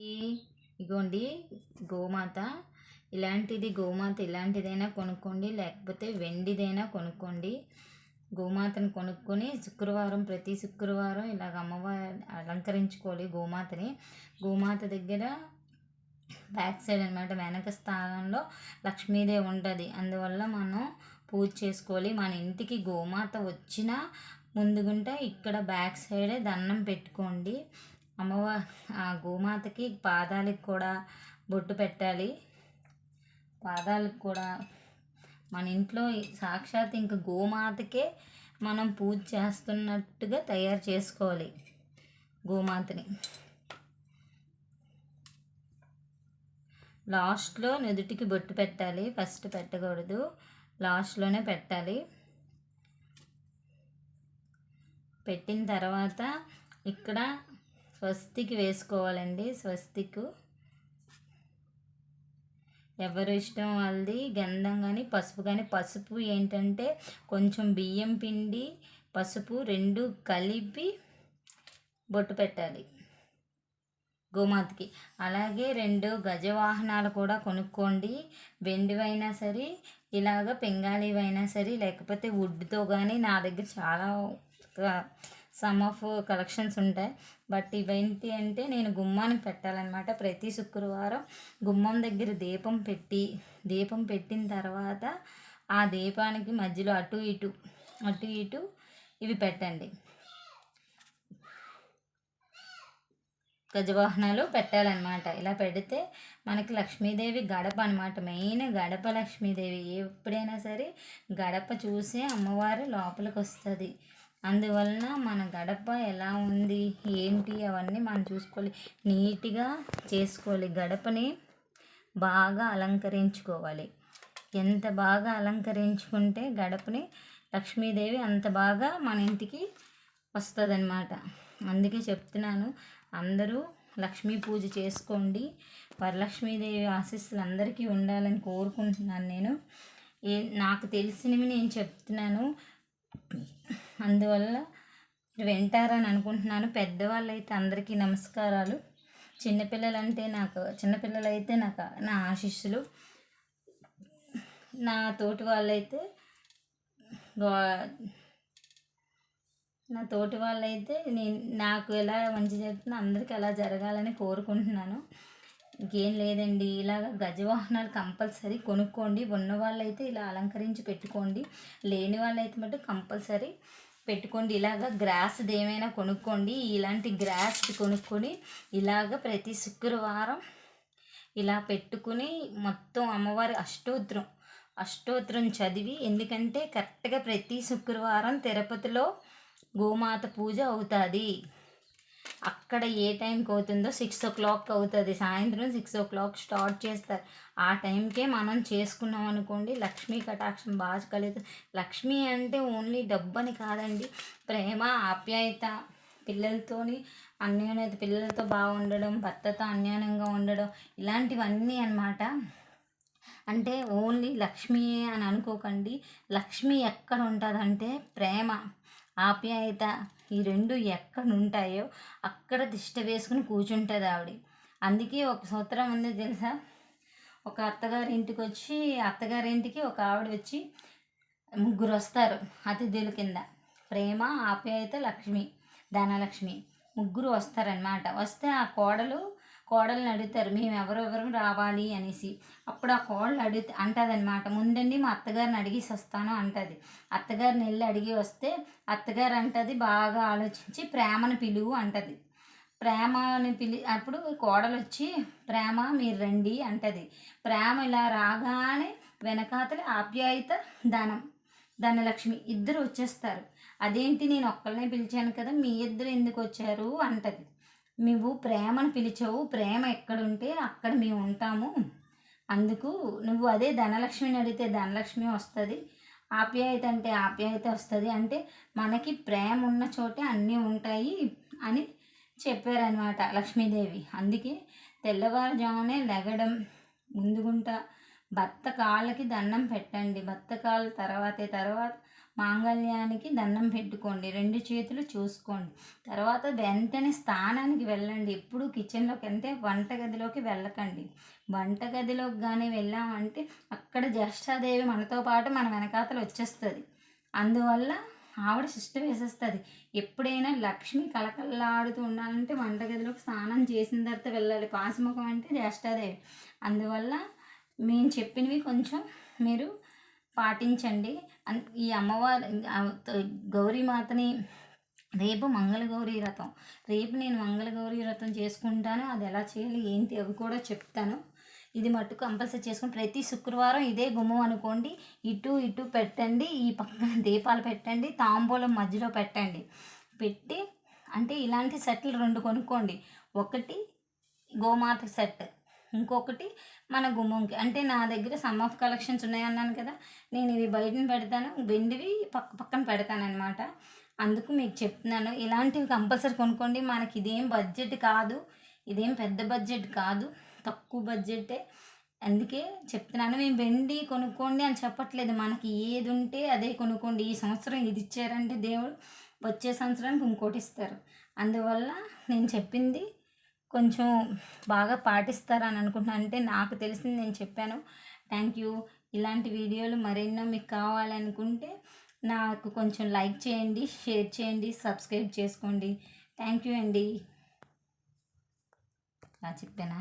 ఇగోండి గోమాత. ఇలాంటిది గోమాత ఇలాంటిదైనా కొనుక్కోండి లేకపోతే వెండిదైనా కొనుక్కోండి. గోమాతను కొనుక్కొని శుక్రవారం ప్రతి శుక్రవారం ఇలాగ అమ్మవారి అలంకరించుకోవాలి గోమాతని. గోమాత దగ్గర బ్యాక్ సైడ్ అనమాట వెనక స్థానంలో లక్ష్మీదేవి ఉంటుంది. అందువల్ల మనం పూజ చేసుకోవాలి. మన ఇంటికి గోమాత వచ్చిన ముందుగుంటే ఇక్కడ బ్యాక్ సైడే దండం పెట్టుకోండి. అమ్మవారి ఆ గోమాతకి పాదాలకు కూడా బొట్టు పెట్టాలి. పాదాలకు కూడా మన ఇంట్లో సాక్షాత్ ఇంక గోమాతకే మనం పూజ చేస్తున్నట్టుగా తయారు చేసుకోవాలి గోమాతని. లాస్ట్లో నుదుటికి బొట్టు పెట్టాలి. ఫస్ట్ పెట్టకూడదు. లాస్ట్లోనే పెట్టాలి. పెట్టిన తర్వాత ఇక్కడ స్వస్తికి వేసుకోవాలండి స్వస్తికు. ఎవరి ఇష్టం వాళ్ళది? గంధం కానీ పసుపు కానీ పసుపు ఏంటంటే కొంచెం బియ్యం పిండి పసుపు రెండు కలిపి బొట్టు పెట్టాలి గోమాతకి. అలాగే రెండు గజవాహనాలు కూడా కొనుక్కోండి. వెండివైనా సరే ఇలాగ పెంగాళీవైనా సరే లేకపోతే వుడ్తో కానీ నా దగ్గర చాలా సమ్ ఆఫ్ కలెక్షన్స్ ఉంటాయి. బట్ ఇవేంటి అంటే నేను గుమ్మానికి పెట్టాలన్నమాట. ప్రతి శుక్రవారం గుమ్మం దగ్గర దీపం పెట్టి దీపం పెట్టిన తర్వాత ఆ దీపానికి మధ్యలో అటు ఇటు అటు ఇటు ఇవి పెట్టండి. గజవాహనాలు పెట్టాలన్నమాట. ఇలా పెడితే మనకి లక్ష్మీదేవి గడప అనమాట మెయిన్ గడప లక్ష్మీదేవి. ఎప్పుడైనా సరే గడప చూసే అమ్మవారు లోపలికి వస్తుంది అందువలన మన గడప ఎలా ఉంది? ఏంటి? అవన్నీ మనం చూసుకోవాలి. నీట్గా చేసుకోవాలి. గడపని బాగా అలంకరించుకోవాలి. ఎంత బాగా అలంకరించుకుంటే గడపని లక్ష్మీదేవి అంత బాగా మన ఇంటికి వస్తుందన్నమాట. అందుకే చెప్తున్నాను అందరూ లక్ష్మీ పూజ చేసుకోండి. వరలక్ష్మీదేవి ఆశీస్సులు అందరికీ ఉండాలని కోరుకుంటున్నాను నేను. ఏ నాకు తెలిసినవి నేను చెప్తున్నాను. అందువల్ల వింటారని అనుకుంటున్నాను. పెద్దవాళ్ళు అయితే అందరికీ నమస్కారాలు. చిన్నపిల్లలంటే నాకు చిన్నపిల్లలైతే నాకు నా ఆశీస్సులు. నా తోటి వాళ్ళైతే నా తోటి వాళ్ళైతే నేను నాకు ఎలా మంచి జరుగుతుందో అందరికీ అలా జరగాలని కోరుకుంటున్నాను. ఇంకేం లేదండి. ఇలాగ గజవాహనాలు కంపల్సరీ కొనుక్కోండి. ఉన్న వాళ్ళైతే ఇలా అలంకరించి పెట్టుకోండి. లేని వాళ్ళైతే మటు కంపల్సరీ పెట్టుకోండి. ఇలాగ గ్రాస్ది ఏమైనా కొనుక్కోండి. ఇలాంటి గ్రాస్ కొనుక్కొని ఇలాగ ప్రతి శుక్రవారం ఇలా పెట్టుకుని మొత్తం అమ్మవారి అష్టోత్తరం అష్టోత్తరం చదివి ఎందుకంటే కరెక్ట్గా ప్రతి శుక్రవారం తిరుపతిలో గోమాత పూజ అవుతుంది. అక్కడ ఏ టైంకి అవుతుందో సిక్స్ ఓ క్లాక్ అవుతుంది. సాయంత్రం సిక్స్ ఓ క్లాక్ స్టార్ట్ చేస్తారు. ఆ టైంకే మనం చేసుకున్నాం అనుకోండి లక్ష్మీ కటాక్షం బాగా కలుగుతుంది. లక్ష్మి అంటే ఓన్లీ డబ్బని కాదండి ప్రేమ ఆప్యాయత పిల్లలతోని అన్యోన్యత పిల్లలతో బాగుండడం భర్తతో అన్యోన్యంగా ఉండడం ఇలాంటివన్నీ అనమాట అంటే ఓన్లీ లక్ష్మీ అని అనుకోకండి. లక్ష్మి ఎక్కడ ఉంటుందంటే ప్రేమ. ఆప్యాయత. ఈ రెండు ఎక్కడుంటాయో అక్కడ దిష్ట వేసుకుని కూర్చుంటుంది ఆవిడ. అందుకే ఒక సూత్రం ఉంది తెలుసా? ఒక అత్తగారి ఇంటికి వచ్చి అత్తగారింటికి ఒక ఆవిడ వచ్చి ముగ్గురు వస్తారు అతిథుల కింద. ప్రేమ ఆప్యాయత లక్ష్మి ధనలక్ష్మి ముగ్గురు వస్తారనమాట వస్తే ఆ కోడలు కోడల్ని అడుగుతారు మేము ఎవరెవరు రావాలి? అనేసి. అప్పుడు ఆ కోడలు అడుగు అంటదనమాట ముందండి మా అత్తగారిని అడిగేసి వస్తాను అంటది. అత్తగారిని వెళ్ళి అడిగి వస్తే అత్తగారు అంటది బాగా ఆలోచించి ప్రేమను పిలువు అంటది. ప్రేమని పిలి అప్పుడు కోడలు వచ్చి ప్రేమ మీరు రండి అంటది. ప్రేమ ఇలా రాగానే వెనకాతలి ఆప్యాయత ధనం ధనలక్ష్మి ఇద్దరు వచ్చేస్తారు. అదేంటి నేను ఒక్కళ్ళనే పిలిచాను కదా మీ ఇద్దరు ఎందుకు వచ్చారు? అంటది. నువ్వు ప్రేమను పిలిచావు ప్రేమ ఎక్కడుంటే అక్కడ మేము ఉంటాము. అందుకు నువ్వు అదే ధనలక్ష్మిని అడిగితే ధనలక్ష్మి వస్తుంది ఆప్యాయత అంటే ఆప్యాయత వస్తుంది అంటే మనకి ప్రేమ ఉన్న చోటే అన్నీ ఉంటాయి అని చెప్పారనమాట లక్ష్మీదేవి. అందుకే తెల్లవారుజామునే లెగడం ముందుగుంట భర్త కాళ్ళకి దండం పెట్టండి. భర్త కాళ్ళ తర్వాతే తర్వాత మాంగళ్యానికి దండం పెట్టుకోండి. రెండు చేతులు చూసుకోండి. తర్వాత వెంటనే స్థానానికి వెళ్ళండి. ఎప్పుడు కిచెన్లోకి అంటే వంటగదిలోకి వెళ్ళకండి. వంటగదిలోకి కానీ వెళ్ళామంటే అక్కడ జ్యేష్ఠాదేవి మనతో పాటు మన వెనకాతలు వచ్చేస్తుంది. అందువల్ల ఆవిడ శిష్ట వేసేస్తుంది. ఎప్పుడైనా లక్ష్మి కలకల్లాడుతూ ఉండాలంటే వంటగదిలోకి స్నానం చేసిన తర్వాత వెళ్ళాలి. పాసిముఖం అంటే జ్యేష్ఠాదేవి. అందువల్ల మేము చెప్పినవి కొంచెం మీరు పాటించండి. ఈ అమ్మవారి గౌరీమాతని రేపు మంగళగౌరి వ్రతం. రేపు నేను మంగళగౌరి వ్రతం చేసుకుంటాను. అది ఎలా చేయాలి ఏంటి అవి కూడా చెప్తాను. ఇది మట్టు కంపల్సరీ చేసుకుని ప్రతి శుక్రవారం ఇదే గుమ్మం అనుకోండి. ఇటు ఇటు పెట్టండి. ఈ పక్కన దీపాలు పెట్టండి. తాంబూలం మధ్యలో పెట్టండి. పెట్టి అంటే ఇలాంటి సెట్లు రెండు కొనుక్కోండి. ఒకటి గోమాత సెట్. ఇంకొకటి మన గుమ్మంకి. అంటే నా దగ్గర సమ్ ఆఫ్ కలెక్షన్స్ ఉన్నాయన్నాను కదా నేను ఇవి బయటని పెడతాను వెండివి పక్క పక్కన పెడతానమాట అందుకు మీకు చెప్తున్నాను ఇలాంటివి కంపల్సరీ కొనుక్కోండి. మనకి ఇదేం బడ్జెట్ కాదు ఇదేం పెద్ద బడ్జెట్ కాదు తక్కువ బడ్జెటే అందుకే చెప్తున్నాను మేము వెండి కొనుక్కోండి అని చెప్పట్లేదు. మనకి ఏది ఉంటే అదే కొనుక్కోండి. ఈ సంవత్సరం ఇది ఇచ్చారంటే దేవుడు వచ్చే సంవత్సరానికి ఇంకోటి ఇస్తారు. అందువల్ల నేను చెప్పింది కొంచెం బాగా పాటిస్తారని అనుకుంటున్నాను అంటే నాకు తెలిసింది నేను చెప్పాను. Thank you. ఇలాంటి వీడియోలు మరెన్నో మీకు కావాలనుకుంటే నాకు కొంచెం లైక్ చేయండి షేర్ చేయండి సబ్స్క్రైబ్ చేసుకోండి. థ్యాంక్ యూ అండి. చెప్పానా?